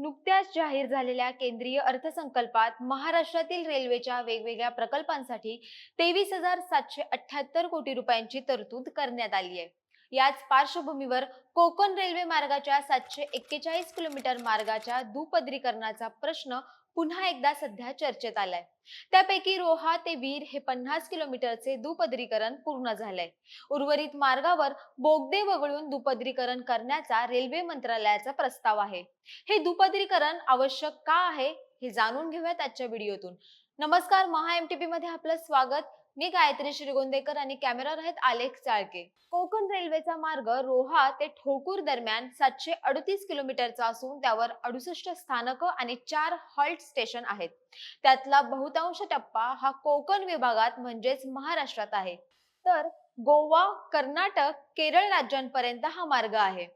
नुकत्याच जाहीर झालेल्या केंद्रीय अर्थसंकल्पात महाराष्ट्रातील रेल्वेच्या वेगवेगळ्या प्रकल्पांसाठी तेवीस हजार सातशे अठ्याहत्तर कोटी रुपयांची तरतूद करण्यात आली आहे. याच पार्श्वभूमीवर कोकण रेल्वे मार्गाच्या सातशे एक्केचाळीस किलोमीटर मार्गाच्या दुपदरीकरणाचा प्रश्न पुन्हा एकदा सध्या चर्चेत आलाय. त्यापैकी रोहा ते वीर हे पन्नास किलोमीटरचे दुपदरीकरण पूर्ण झालंय. उर्वरित मार्गावर बोगदे वगळून दुपदरीकरण करण्याचा रेल्वे मंत्रालयाचा प्रस्ताव आहे. हे दुपदरीकरण आवश्यक का आहे हे जाणून घेऊयात आजच्या व्हिडिओतून. नमस्कार महा एमटीपी मध्ये आपलं स्वागत. मी गायत्री श्रीगोंदेकर आणि कॅमेरा आहेत आलेख चाळके. कोकण रेल्वेचा मार्ग रोहा ते ठोकूर दरम्यान सातशे अडतीस किलोमीटरचा असून त्यावर अडुसष्ट स्थानक आणि चार हॉल्ट स्टेशन आहेत. त्यातला बहुतांश टप्पा हा कोकण विभागात म्हणजेच महाराष्ट्रात आहे. तर गोवा कर्नाटक केरळ राज्यांपर्यंत हा मार्ग आहे.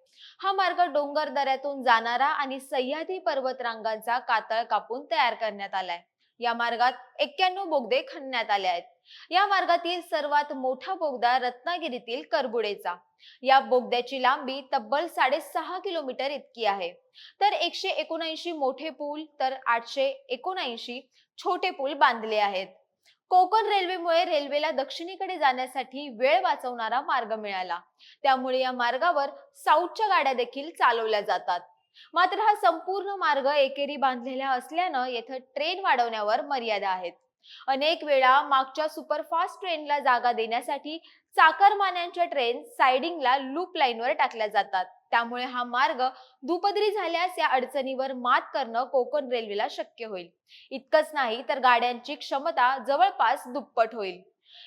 हा मार्ग डोंगर दऱ्यातून जाणारा आणि सह्याद्री पर्वतरांगांचा कातळ कापून तयार करण्यात आलाय. या मार्गात एक्क्याण्णव बोगदे खणण्यात आले आहेत. या मार्गातील सर्वात मोठा बोगदा रत्नागिरीतील करबुडेचा. या बोगद्याची लांबी तब्बल साडेसहा किलोमीटर इतकी आहे. तर एकशे एकोणऐंशी मोठे पूल तर आठशे एकोणऐंशी छोटे पूल बांधले आहेत. कोकण रेल्वेमुळे रेल्वेला दक्षिणेकडे जाण्यासाठी वेळ वाचवणारा मार्ग मिळाला. त्यामुळे या मार्गावर साऊथच्या गाड्या देखील चालवल्या जातात. मात्र हा संपूर्ण मार्ग एकेरी बांधलेला असल्यानं येथे ट्रेन वाढवण्यावर मर्यादा आहेत. अनेक वेळा मागच्या सुपरफास्ट ट्रेनला जागा देण्यासाठी चाकरमान्यांच्या ट्रेन सायडिंगला लूप लाईनवर टाकल्या जातात. त्यामुळे हा मार्ग दुपदरी झाल्यास या अडचणीवर मात करणं कोकण रेल्वेला शक्य होईल. इतकंच नाही तर गाड्यांची क्षमता जवळपास दुप्पट होईल.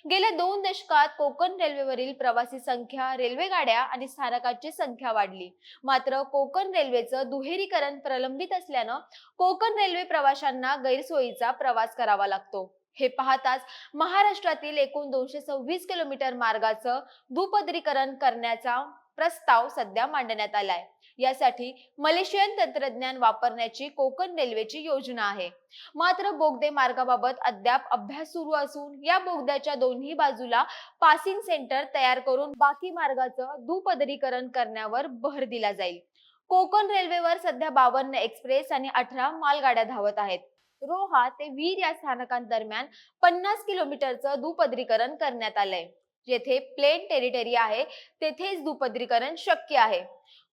गेल्या दोन दशकात कोकण रेल्वेवरील प्रवासी संख्या रेल्वे गाड्या आणि स्थानकांची संख्या वाढली. मात्र कोकण रेल्वेचं दुहेरीकरण प्रलंबित असल्यानं कोकण रेल्वे प्रवाशांना गैरसोयीचा प्रवास करावा लागतो. हे पाहताच महाराष्ट्रातील एकूण दोनशे सव्वीस किलोमीटर मार्गाचं दुपदरीकरण करण्याचा प्रस्ताव सध्या मांडण्यात आलाय. यासाठी मलेशियन तंत्रज्ञान वापरण्याची कोकण रेल्वेची योजना आहे. मात्र बोगदे मार्गाबाबत अद्याप अभ्यास सुरू असून या बोगद्याच्या दोन्ही बाजूला पासिंग सेंटर तयार करून बाकी मार्गाचं दुपदरीकरण करण्यावर भर दिला जाईल. कोकण रेल्वेवर सध्या बावन्न एक्सप्रेस आणि अठरा मालगाड्या धावत आहेत. रोहा ते वीर या स्थानकांदरम्यान पन्नास किलोमीटरचं दुपदरीकरण करण्यात आलंय. जेथे प्लेन टेरिटरी आहे तेथेच दुपदरीकरण शक्य आहे.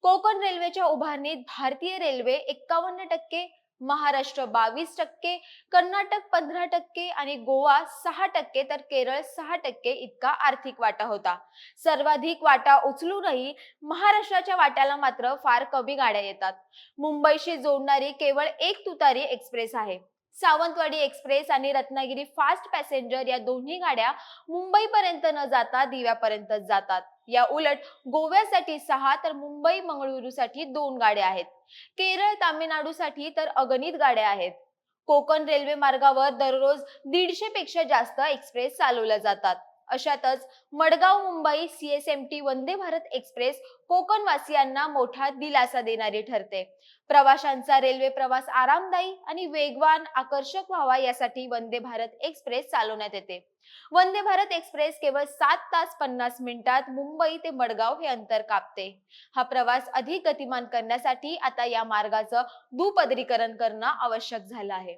कोकण रेल्वेच्या उभारणीत भारतीय रेल्वे एक्कावन्न टक्के महाराष्ट्र बावीस टक्के कर्नाटक पंधरा टक्के आणि गोवा सहा टक्के तर केरळ सहा टक्के इतका आर्थिक वाटा होता. सर्वाधिक वाटा उचलूनही महाराष्ट्राच्या वाट्याला मात्र फार कमी गाड्या येतात. मुंबईशी जोडणारी केवळ एक तुतारी एक्सप्रेस आहे. सावंतवाडी एक्सप्रेस आणि रत्नागिरी फास्ट पॅसेंजर या दोन्ही गाड्या मुंबईपर्यंत न जाता दिव्यापर्यंत जातात. या उलट गोव्यासाठी सहा तर मुंबई मंगळुरूसाठी दोन गाड्या आहेत. केरळ तामिळनाडूसाठी तर अगणित गाड्या आहेत. कोकण रेल्वे मार्गावर दररोज दीडशे पेक्षा जास्त एक्सप्रेस चालवल्या जातात. अशातच मडगाव मुंबई सीएसएमटी वंदे भारत एक्सप्रेस कोकणवासियांना मोठा दिलासा देणारी ठरते. प्रवाशांचा रेल्वे प्रवास आरामदायी आणि वेगवान आकर्षक व्हावा यासाठी वंदे भारत एक्सप्रेस चालवण्यात येते. वंदे भारत एक्सप्रेस केवळ सात तास पन्नास मिनिटात मुंबई ते मडगाव हे अंतर कापते. हा प्रवास अधिक गतिमान करण्यासाठी आता या मार्गाचं दुपदरीकरण करणं आवश्यक झालं आहे.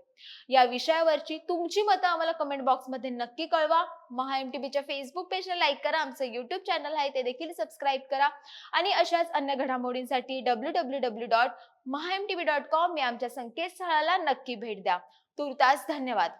या विषयावरची तुमची मतं आम्हाला कमेंट बॉक्समध्ये नक्की कळवा. महा एमटीबीच्या फेसबुक पेजला लाईक करा. आमचं युट्यूब चॅनल आहे ते देखील सबस्क्राईब करा. आणि अशाच अन्य घडामोडींसाठी W W W dot Maha M T dot com या आमच्या संकेतस्थळाला नक्की भेट द्या. तुर्तास धन्यवाद.